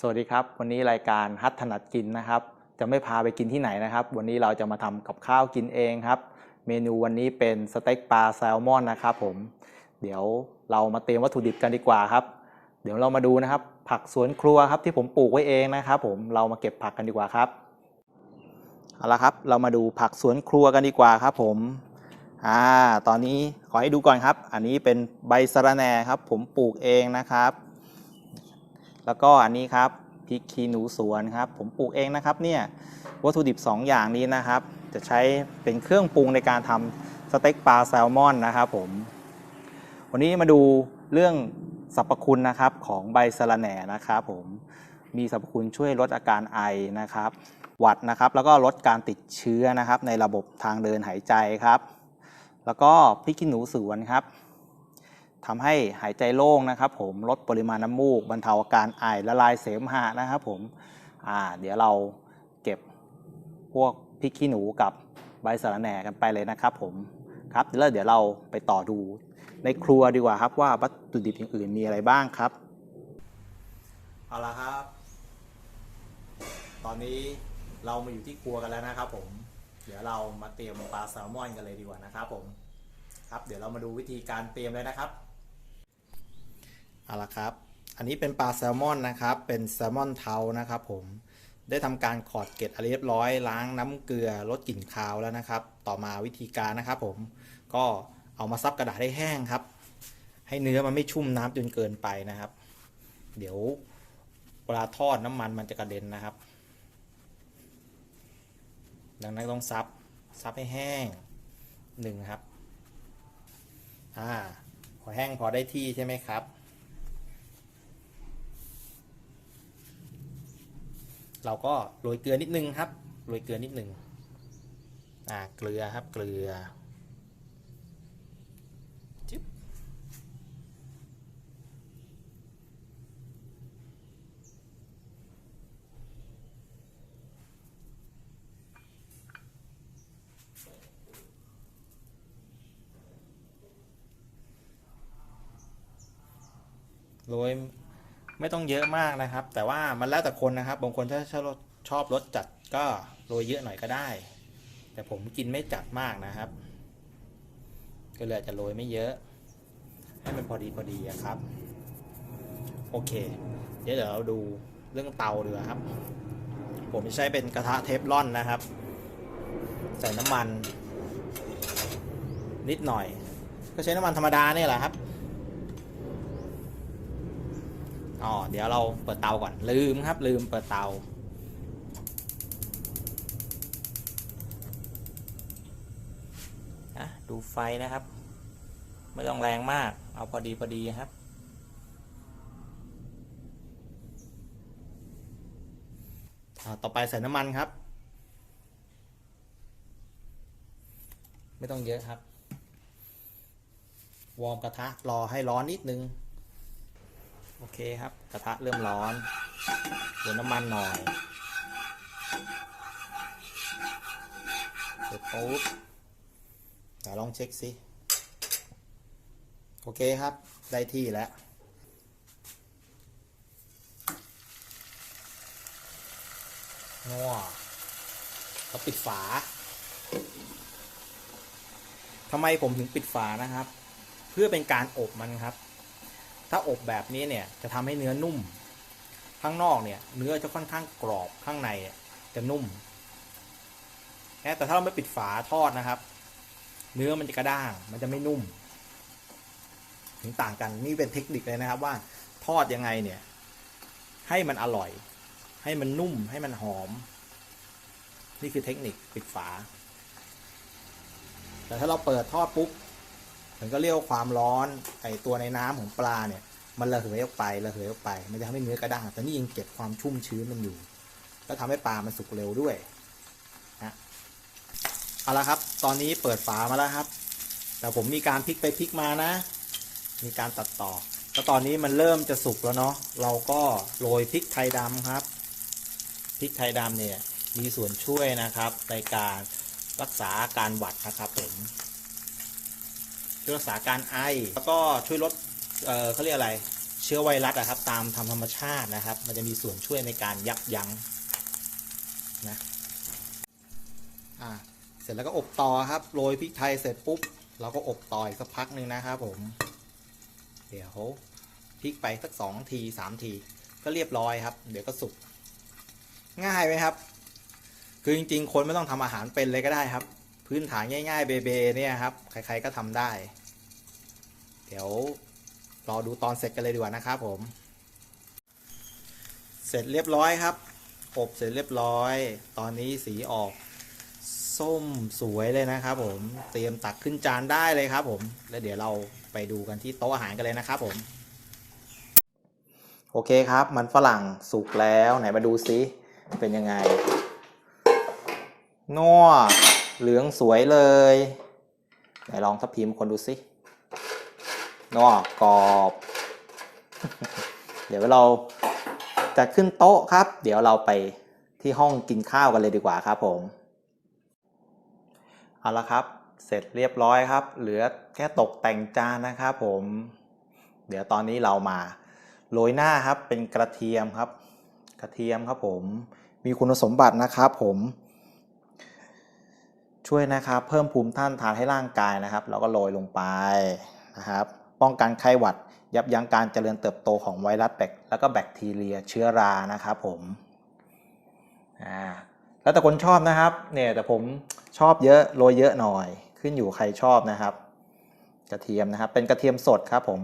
สวัสดีครับ วันนี้รายการฮัทถนัดกินนะครับ จะไม่พาไปกินที่ไหนนะครับ วันนี้เราจะมาทำกับข้าวกินเองครับ เมนูวันนี้เป็นสเต็กปลาแซลมอนนะครับผมเดี๋ยวเรามาเตรียมวัตถุดิบกันดีกว่าครับ เดี๋ยวเรามาดูนะครับ ผักสวนครัวครับที่ผมปลูกไว้เองนะครับ ผมเรามาเก็บผักกันดีกว่าครับเอาละครับ เรามาดูผักสวนครัวกันดีกว่าครับผมอ่าตอนนี้ขอให้ดูก่อนครับ อันนี้เป็นใบสะระแหน่ครับ ผมปลูกเองนะครับ แล้วก็อันนี้ครับพริกขี้หนูสวนครับ ผมปลูกเองนะครับเนี่ยวัตถุดิบ 2 อย่างนี้นะครับ จะใช้เป็นเครื่องปรุงในการทำสเต็กปลาแซลมอนนะครับผม วันนี้มาดูเรื่องสรรพคุณนะครับของใบสะระแหน่นะครับผมมีสรรพคุณช่วยลดอาการไอนะครับ หวัดนะครับ แล้วก็ลดการติดเชื้อนะครับ ในระบบทางเดินหายใจครับ แล้วก็พริกขี้หนูสวนครับ ทำให้หายใจโล่งนะครับ ผมลดปริมาณน้ำมูก บรรเทาอาการไอละลายเสมหะนะครับผมอ่าเดี๋ยวเราเก็บพวกพริกขี้หนูกับใบสะระแหน่กันไปเลยนะครับผมครับแล้วเดี๋ยวเราไปต่อดูในครัวดีกว่าครับว่าวัตถุดิบอย่างอื่นมีอะไรบ้างครับเอาละครับ ตอนนี้เรามาอยู่ที่ครัวกันแล้วนะครับ ผม เดี๋ยวเรามาเตรียมปลาแซลมอนกันเลยดีกว่านะครับ ผม ครับ เดี๋ยวเรามาดูวิธีการเตรียมเลยนะครับ เอาละครับ อันนี้เป็นปลาแซลมอนนะครับ เป็นแซลมอนเทานะครับผม ได้ทำการขอดเกล็ดอะไรเรียบร้อย ล้างน้ำเกลือ ลดกลิ่นคาวแล้วนะครับ ต่อมาวิธีการนะครับผม ก็เอามาซับกระดาษให้แห้งครับ ให้เนื้อมันไม่ชุ่มน้ำจนเกินไปนะครับ เดี๋ยวเวลาทอดน้ำมันมันจะกระเด็นนะครับ ดังนั้นต้องซับ ซับให้แห้งหนึ่งครับ อ่า พอแห้งพอได้ที่ใช่ไหมครับ เราก็โรยเกลือนิดนึงครับโรยเกลือนิดนึงอ่าเกลือครับเกลือจิ๊บโรย ไม่ต้องเยอะมากนะครับ แต่ว่ามันแล้วแต่คนนะครับ บางคนถ้าชอบชอบรสจัดก็โรยเยอะหน่อยก็ได้ แต่ผมกินไม่จัดมากนะครับ ก็เลยจะโรยไม่เยอะ ให้มันพอดีพอดีอครับ โอเค เดี๋ยวเราดูเรื่องเตาดีกว่าครับ ผมใช้เป็นกระทะเทฟลอนนะครับ ใส่น้ำมัน นิดหน่อย ก็ใช้น้ำมันธรรมดาเนี่ยแหละครับ อ๋อเดี๋ยวเราเปิดเตาก่อนลืมครับ ลืมเปิดเตานะดูไฟนะครับ ไม่ต้องแรงมาก เอาพอดีพอดีครับอ่าต่อไปใส่น้ำมันครับ ไม่ต้องเยอะครับ วอร์มกระทะ รอให้ร้อนนิดนึง โอเคครับ กระทะเริ่มร้อนเดี๋ยวน้ำมันหน่อยเสร็จปุ๊บเดี๋ยวลองเช็คสิ โอเคครับ ได้ที่แล้วงัวเราปิดฝาทำไมผมถึงปิดฝานะครับ เพื่อเป็นการอบมันครับ ถ้าอบแบบนี้เนี่ยจะทำให้เนื้อนุ่ม ข้างนอกเนี่ยเนื้อจะค่อนข้างกรอบข้างในจะนุ่มแต่ถ้าเราไม่ปิดฝาทอดนะครับ เนื้อมันจะกระด้างมันจะไม่นุ่ม ถึงต่างกันนี่เป็นเทคนิคเลยนะครับว่าทอดยังไงเนี่ย ให้มันอร่อย ให้มันนุ่มให้มันหอม นี่คือเทคนิคปิดฝา แต่ถ้าเราเปิดทอดปุ๊บ มันก็เรียกว่าความร้อนไอตัวในน้ำของปลาเนี่ย มันระเหยออกไประเหยออกไป มันจะทำให้เนื้อกระด้างแต่นี่ยังเก็บความชุ่มชื้นมันอยู่ แล้วทำให้ปลามันสุกเร็วด้วยนะเอาละครับ ตอนนี้เปิดฝามาแล้วครับ แต่ผมมีการพลิกไปพลิกมานะ มีการตัดต่อแล้วตอนนี้มันเริ่มจะสุกแล้วเนาะ เราก็โรยพริกไทยดำครับ พริกไทยดำเนี่ยมีส่วนช่วยนะครับในการรักษาการหวัดนะครับผ ช่วยรักษาการไอ แล้วก็ช่วยลดเออเขาเรียกอะไร เชื้อไวรัสอะครับ ตามธรรมชาตินะครับ มันจะมีส่วนช่วยในการยับยั้งนะอ่าเสร็จแล้วก็อบต่อครับโรยพริกไทยเสร็จปุ๊บเราก็อบต่ออีกสักพักหนึ่งนะครับผม เดี๋ยวพลิกไปสักสองทีสามที ก็เรียบร้อยครับ เดี๋ยวก็สุกง่ายไหมครับ คือจริงๆ คนไม่ต้องทำอาหารเป็นเลยก็ได้ครับ พื้นฐานง่าย ๆ เบเบเนี่ยครับ ใคร ๆ ก็ทำได้ เดี๋ยวรอดูตอนเสร็จกันเลยดีกว่านะครับผม เสร็จเรียบร้อยครับอบเสร็จเรียบร้อย ตอนนี้สีออก ส้มสวยเลยนะครับผม เตรียมตักขึ้นจานได้เลยครับผม แล้วเดี๋ยวเราไปดูกันที่โต๊ะอาหารกันเลยนะครับผม โอเคครับ มันฝรั่งสุกแล้วไหนมาดูซิ เป็นยังไงนัว เหลืองสวยเลยไหนลองทับพิมพ์คนดูซินัวกรอบ เดี๋ยวเราจะขึ้นโต๊ะครับ เดี๋ยวเราไปที่ห้องกินข้าวกันเลยดีกว่าครับผม เอาละครับ เสร็จเรียบร้อยครับ เหลือแค่ตกแต่งจานนะครับผม เดี๋ยวตอนนี้เรามาโรยหน้าครับเป็นกระเทียมครับ กระเทียมครับผม มีคุณสมบัตินะครับผม ช่วยนะครับ เพิ่มภูมิต้านทานให้ร่างกายนะครับ เราก็โรยลงไปนะครับ ป้องกันไข้หวัด ยับยั้งการเจริญเติบโตของไวรัสแบคแล้วก็แบคทีเรียเชื้อรานะครับผมอ่าแล้วแต่คนชอบนะครับเนี่ยแต่ผมชอบเยอะโรยเยอะหน่อย ขึ้นอยู่ใครชอบนะครับ กระเทียมนะครับ เป็นกระเทียมสดครับผม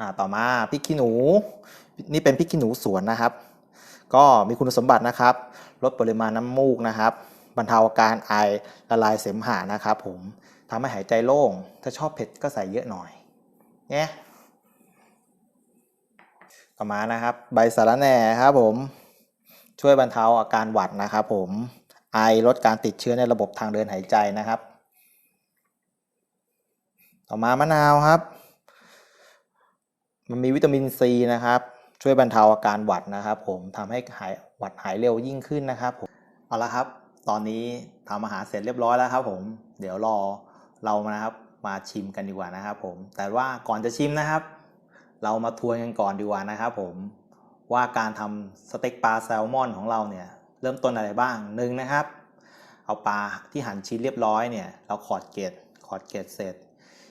อ่าต่อมาพริกขี้หนู นี่เป็นพริกขี้หนูสวนนะครับ ก็มีคุณสมบัตินะครับ ลดปริมาณน้ำมูกนะครับ บรรเทาอาการไอละลายเสมหะนะครับผมทำให้หายใจโล่ง ถ้าชอบเผ็ดก็ใส่เยอะหน่อยเนี่ยต่อมานะครับ ใบสะระแหน่ครับผมช่วยบรรเทาอาการหวัดนะครับผมไอลดการติดเชื้อในระบบทางเดินหายใจนะครับ ต่อมามะนาวครับ มันมีวิตามินซีนะครับ ช่วยบรรเทาอาการหวัดนะครับ ผมทำให้หายหวัดหายเร็วยิ่งขึ้นนะครับผมเอาละครับ ตอนนี้ทำอาหารเสร็จเรียบร้อยแล้วครับผม เดี๋ยวรอเรามานะครับมาชิมกันดีกว่านะครับผม แต่ว่าก่อนจะชิมนะครับ เรามาทวนกันก่อนดีกว่านะครับผมว่าการทำสเต็กปลาแซลมอนของเราเนี่ยเริ่มต้นอะไรบ้างหนึ่งนะครับ เอาปลาที่หั่นชิ้นเรียบร้อยเนี่ยเราขอดเกล็ดขอดเกล็ดเสร็จ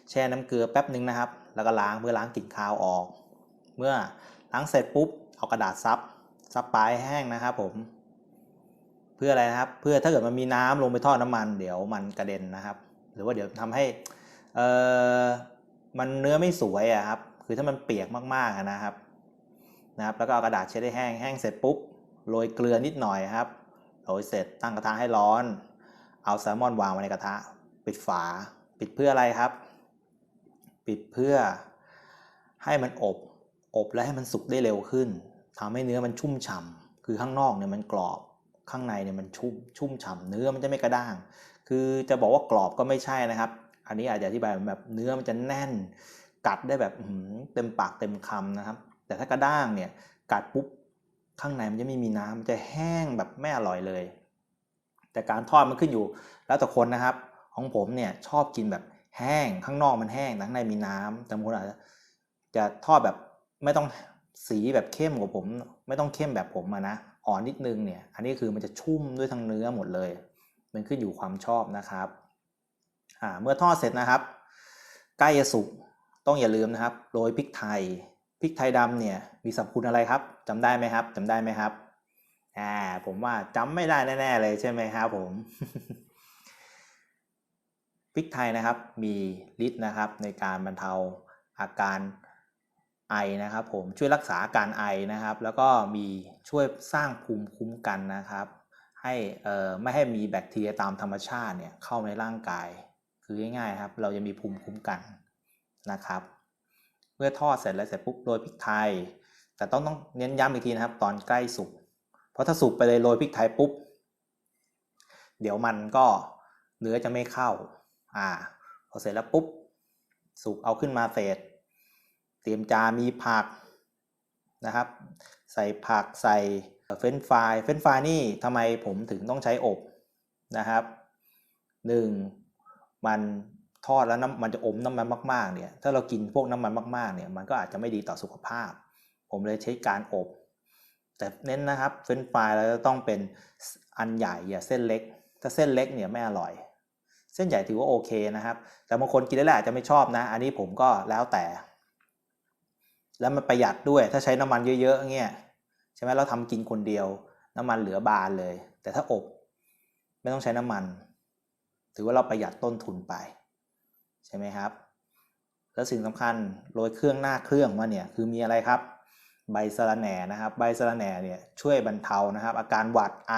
แช่น้ำเกลือแป๊บหนึ่งนะครับ แล้วก็ล้างเพื่อล้างกลิ่นคาวออก เมื่อล้างเสร็จปุ๊บเอากระดาษซับซับปลายแห้งนะครับผม พื่ออะไรนะครับ เพื่อถ้าเกิดมันมีน้ำลงไปทอดน้ำมัน เดี๋ยวมันกระเด็นนะครับ หรือว่าเดี๋ยวทำให้เอ่อมันเนื้อไม่สวยอะครับ คือถ้ามันเปียกมากๆนะครับนะครับ แล้วก็เอากระดาษเช็ดให้แห้งแห้งเสร็จปุ๊บโรยเกลือนิดหน่อยครับโรยเสร็จตั้งกระทะให้ร้อน เอาแซลมอนวางไว้ในกระทะ ปิดฝา ปิดเพื่ออะไรครับ ปิดเพื่อให้มันอบ อบแล้วให้มันสุกได้เร็วขึ้นทำให้เนื้อมันชุ่มฉ่ำคือข้างนอกเนี่ยมันกรอบ ข้างในเนี่ยมันชุ่มชุ่มฉ่ำเนื้อมันจะไม่กระด้าง คือจะบอกว่ากรอบก็ไม่ใช่นะครับ อันนี้อาจจะอธิบายแบบเนื้อมันจะแน่น กัดได้แบบเต็มปากเต็มคำนะครับ แต่ถ้ากระด้างเนี่ยกัดปุ๊บข้างในมันจะไม่มีน้ำมันจะแห้งแบบไม่อร่อยเลย แต่การทอดมันขึ้นอยู่ แล้วแต่คนนะครับ ของผมเนี่ยชอบกินแบบแห้งข้างนอกมันแห้งแต่ข้างในมีน้ำแต่บางคนอาจจะจะทอดแบบไม่ต้องสีแบบเข้มกว่าผม ไม่ต้องเข้มแบบผมอะนะ อ่อนนิดนึงเนี่ยอันนี้คือมันจะชุ่มด้วยทั้งเนื้อหมดเลย มันขึ้นอยู่ความชอบนะครับอ่าเมื่อทอดเสร็จนะครับ ใกล้จะสุกต้องอย่าลืมนะครับโรยพริกไทยพริกไทยดำเนี่ยมีสรรพคุณอะไรครับจำได้ไหมครับจำได้ไหมครับอ่าผมว่าจำไม่ได้แน่ๆเลยใช่ไหมครับผมพริกไทยนะครับมีฤทธิ์นะครับในการบรรเทาอาการ ไอนะครับผมช่วยรักษาการไอนะครับ แล้วก็มีช่วยสร้างภูมิคุ้มกันนะครับ ให้ไม่ให้มีแบคทีเรียตามธรรมชาติเนี่ยเข้าในร่างกาย คือง่ายๆครับเราจะมีภูมิคุ้มกันนะครับ เมื่อทอดเสร็จแล้วเสร็จปุ๊บโรยพริกไทย แต่ต้องต้องเน้นย้ำอีกทีนะครับ ตอนใกล้สุกเพราะถ้าสุกไปเลยโรยพริกไทยปุ๊บเดี๋ยวมันก็เนื้อจะไม่เข้าอ่าพอเสร็จแล้วปุ๊บสุกเอาขึ้นมาเสร็จ เตรียมจานมีผักนะครับ ใส่ผักใส่เฟรนฟรายเฟรนฟรายนี่ทำไมผมถึงต้องใช้อบนะครับหนึ่งมันทอดแล้วน้ำมันจะอมน้ำมันมากๆเนี่ยถ้าเรากินพวกน้ำมันมากๆเนี่ยมันก็อาจจะไม่ดีต่อสุขภาพ ผมเลยใช้การอบ แต่เน้นนะครับเฟรนฟรายเราจะต้องเป็นอันใหญ่อย่าเส้นเล็ก ถ้าเส้นเล็กเนี่ยไม่อร่อย เส้นใหญ่ถือว่าโอเคนะครับ แต่บางคนกินแล้วอาจจะไม่ชอบนะ อันนี้ผมก็แล้วแต่ แล้วมันประหยัดด้วยถ้าใช้น้ำมันเยอะๆเงี้ยใช่ไหมเราทำกินคนเดียว น้ำมันเหลือบานเลย แต่ถ้าอบไม่ต้องใช้น้ำมัน ถือว่าเราประหยัดต้นทุนไป ใช่ไหมครับ แล้วสิ่งสำคัญโรยเครื่องหน้าเครื่องมาเนี่ยคือมีอะไรครับ ใบสะระแหน่นะครับ ใบสะระแหน่เนี่ยช่วยบรรเทานะครับ อาการหวัดไอ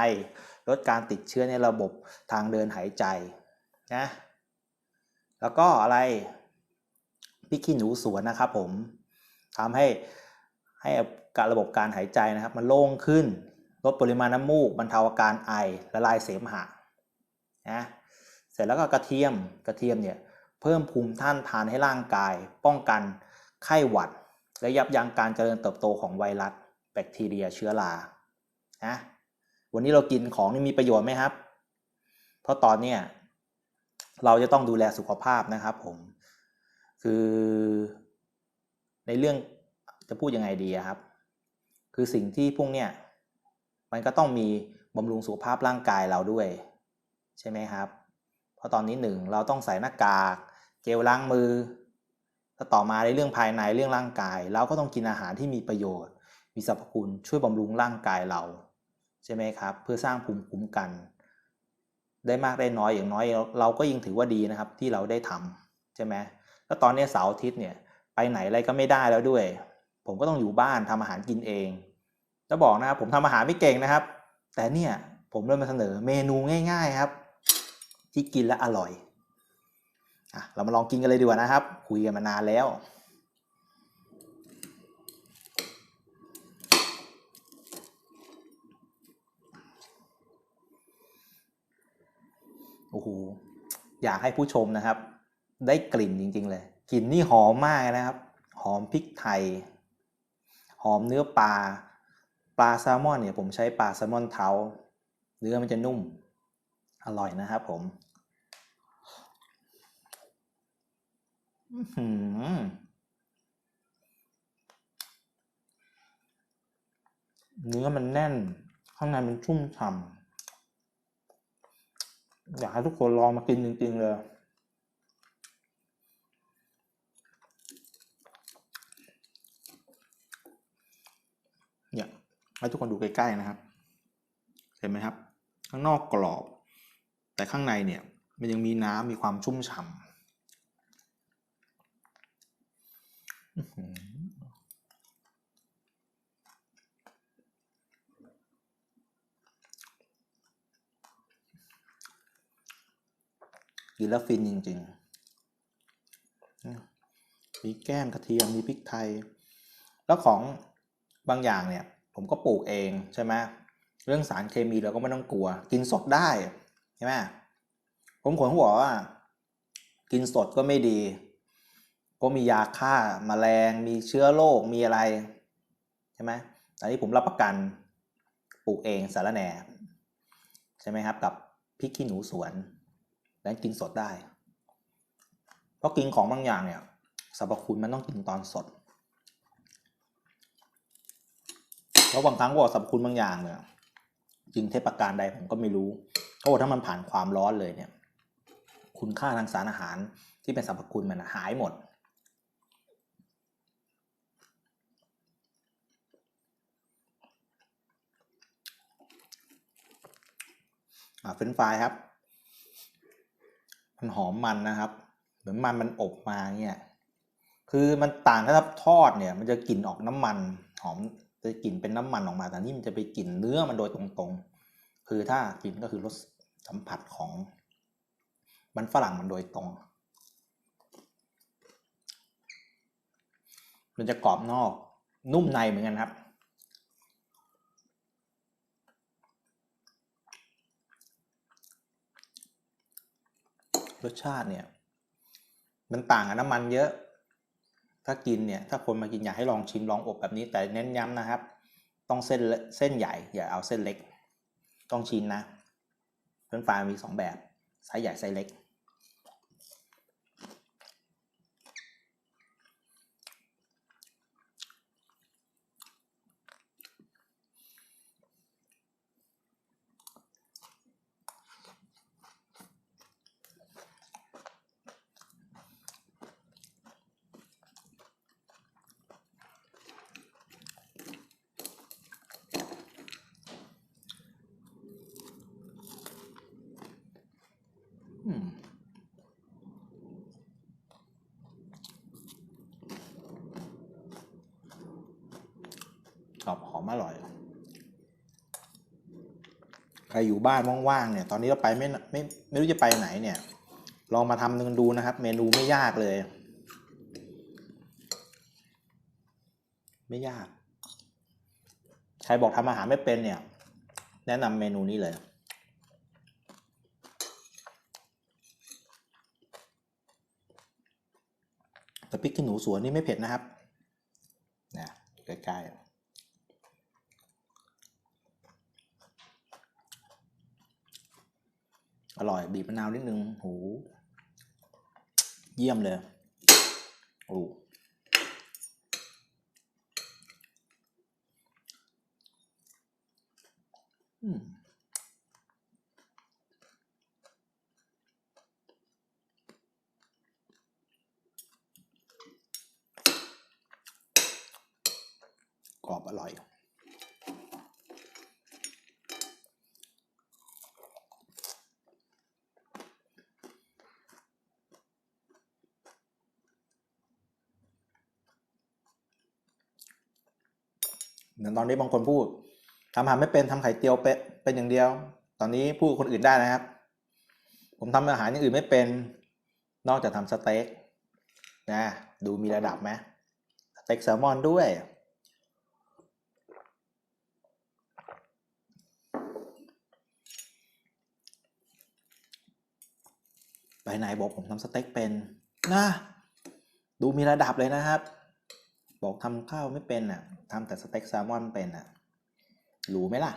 ลดการติดเชื้อในระบบทางเดินหายใจนะแล้วก็อะไรพริกขี้หนูสวนนะครับผม ทำให้ให้การระบบการหายใจนะครับมันโล่งขึ้น ลดปริมาณน้ำมูกบรรเทาอาการไอละลายเสมหะนะเสร็จแล้วก็กระเทียมกระเทียมเนี่ยเพิ่มภูมิต้านทานให้ร่างกาย ป้องกันไข้หวัด และยับยั้งการเจริญเติบโตของไวรัส แบคทีเรียเชื้อรานะวันนี้เรากินของนี่มีประโยชน์ไหมครับ เพราะตอนเนี้ยเราจะต้องดูแลสุขภาพนะครับผม คือ ในเรื่องจะพูดยังไงดีครับ คือสิ่งที่พวกเนี้ยมันก็ต้องมีบำรุงสุขภาพร่างกายเราด้วย ใช่ไหมครับ เพราะตอนนี้หนึ่งเราต้องใส่หน้ากาก เจลล้างมือแล้วต่อมาในเรื่องภายในเรื่องร่างกาย เราก็ต้องกินอาหารที่มีประโยชน์ มีสรรพคุณช่วยบำรุงร่างกายเรา ใช่ไหมครับ เพื่อสร้างภูมิคุ้มกัน ได้มากได้น้อยอย่างน้อย เราก็ยังถือว่าดีนะครับที่เราได้ทำใช่ไหมแล้วตอนนี้เสาร์อาทิตย์เนี่ย ไปไหนอะไรก็ไม่ได้แล้วด้วย ผมก็ต้องอยู่บ้านทำอาหารกินเอง จะบอกนะครับผมทำอาหารไม่เก่งนะครับ แต่เนี่ยผมเริ่มมาเสนอเมนูง่าย ๆครับ ที่กินแล้วอร่อยอะเรามาลองกินกันเลยดีกว่านะครับ คุยกันมานานแล้วโอ้โหอยากให้ผู้ชมนะครับ ได้กลิ่นจริง ๆ เลย กลิ่นนี่หอมมากนะครับ หอมพริกไทย หอมเนื้อปลา ปลาแซลมอนเนี่ยผมใช้ปลาแซลมอนเทาเนื้อมันจะนุ่ม อร่อยนะครับผมหือเนื้อมันแน่น ข้างในมันชุ่มฉ่ำอยากให้ทุกคนลองมากินจริงๆเลย ให้ทุกคนดูใกล้ๆนะครับ เห็นไหมครับ ข้างนอกกรอบ แต่ข้างในเนี่ยมันยังมีน้ำมีความชุ่มฉ่ำกินแล้วฟินจริงๆ มีแก้มกระเทียม มีพริกไทย แล้วของบางอย่างเนี่ย ผมก็ปลูกเองใช่ไหมเรื่องสารเคมีเราก็ไม่ต้องกลัว กินสดได้ใช่ไหมผมขนหัวว่า กินสดก็ไม่ดีเพราะมียาฆ่ามาแมลงมีเชื้อโรคมีอะไรใช่ไหมอันนี้ผมรับประกันปลูกเองสารแหน่ใช่ไหมครับ กับพริกขี้หนูสวน แล้วกินสดได้ เพราะกินของบางอย่างเนี่ยสรรพคุณมันต้องกินตอนสด เพราะบางครั้งว่าสรรพคุณบางอย่างเนี่ยจริงเทศประการใดผมก็ไม่รู้เพราะว่าถ้ามันผ่านความร้อนเลยเนี่ย คุณค่าทางสารอาหารที่เป็นสรรพคุณมันหายหมดอ่าเฟรนฟรายครับ มันหอมมันนะครับ เหมือนมันมันอบมาเนี่ย คือมันต่างถ้าทอดเนี่ย มันจะกลิ่นออกน้ำมันหอม จะกลิ่นเป็นน้ำมันออกมา แต่นี่มันจะไปกลิ่นเนื้อมันโดยตรงๆ คือถ้ากินก็คือรสสัมผัสของ มันฝรั่งมันโดยตรง มันจะกรอบนอก นุ่มในเหมือนกันครับ รสชาติเนี่ย มันต่างกับน้ำมันเยอะ ถ้ากินเนี่ยถ้าคนมากินอยากให้ลองชิมลองอบแบบนี้ แต่เน้นย้ำนะครับ ต้องเส้นเส้นใหญ่อย่าเอาเส้นเล็ก ต้องชิ้นนะเฟรนช์ฟรายมีสองแบบไซส์ใหญ่ไซส์เล็ก กรอบหอมอร่อย ใครอยู่บ้านว่างๆเนี่ย ตอนนี้เราไปไม่ไม่ไม่รู้จะไปไหนเนี่ย ลองมาทำกันดูนะครับ เมนูไม่ยากเลย ไม่ยาก ใครบอกทำอาหารไม่เป็นเนี่ย แนะนำเมนูนี้เลยแต่พริกขี้หนูสวนนี่ไม่เผ็ดนะครับนะใกล้ๆ อร่อยบีบมะนาวนิดนึงโหเยี่ยมเลยโอ้อืมกรอบอร่อย เหมือนตอนนี้บางคนพูดทำอาหารไม่เป็นทำไข่เจียวเป็นเป็นอย่างเดียว ตอนนี้พูดคนอื่นได้นะครับ ผมทำอาหารอย่างอื่นไม่เป็น นอกจากทำสเต็กนะ ดูมีระดับไหมสเต็กแซลมอนด้วย ไปไหนบอกผมทำสเต็กเป็นนะดูมีระดับเลยนะครับ บอกทำข้าวไม่เป็นอะทำแต่สเต็กแซลมอนเป็นอะรู้ไหมล่ะ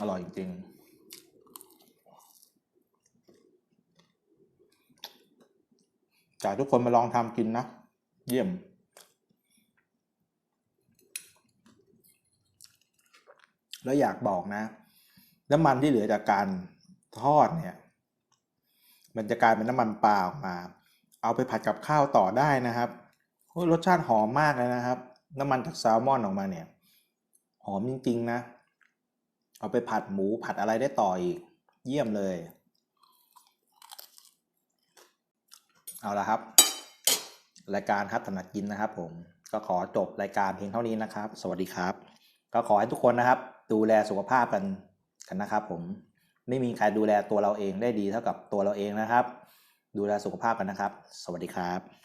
อร่อยจริงๆจากทุกคนมาลองทำกินนะ เยี่ยม แล้วอยากบอกนะ น้ำมันที่เหลือจากการทอดเนี่ย มันจะกลายเป็นน้ำมันปลาออกมา เอาไปผัดกับข้าวต่อได้นะครับรสชาติหอมมากเลยนะครับ น้ำมันจากแซลมอนออกมาเนี่ย หอมจริงๆนะ เอาไปผัดหมูผัดอะไรได้ต่ออีก เยี่ยมเลย เอาละครับ รายการฮัทถนัดกินนะครับผมก็ขอจบรายการเพียงเท่านี้นะครับ สวัสดีครับ ก็ขอให้ทุกคนนะครับ ดูแลสุขภาพกันกันนะครับ ผมไม่มีใครดูแลตัวเราเองได้ดีเท่ากับตัวเราเองนะครับ ดูแลสุขภาพกันนะครับ สวัสดีครับ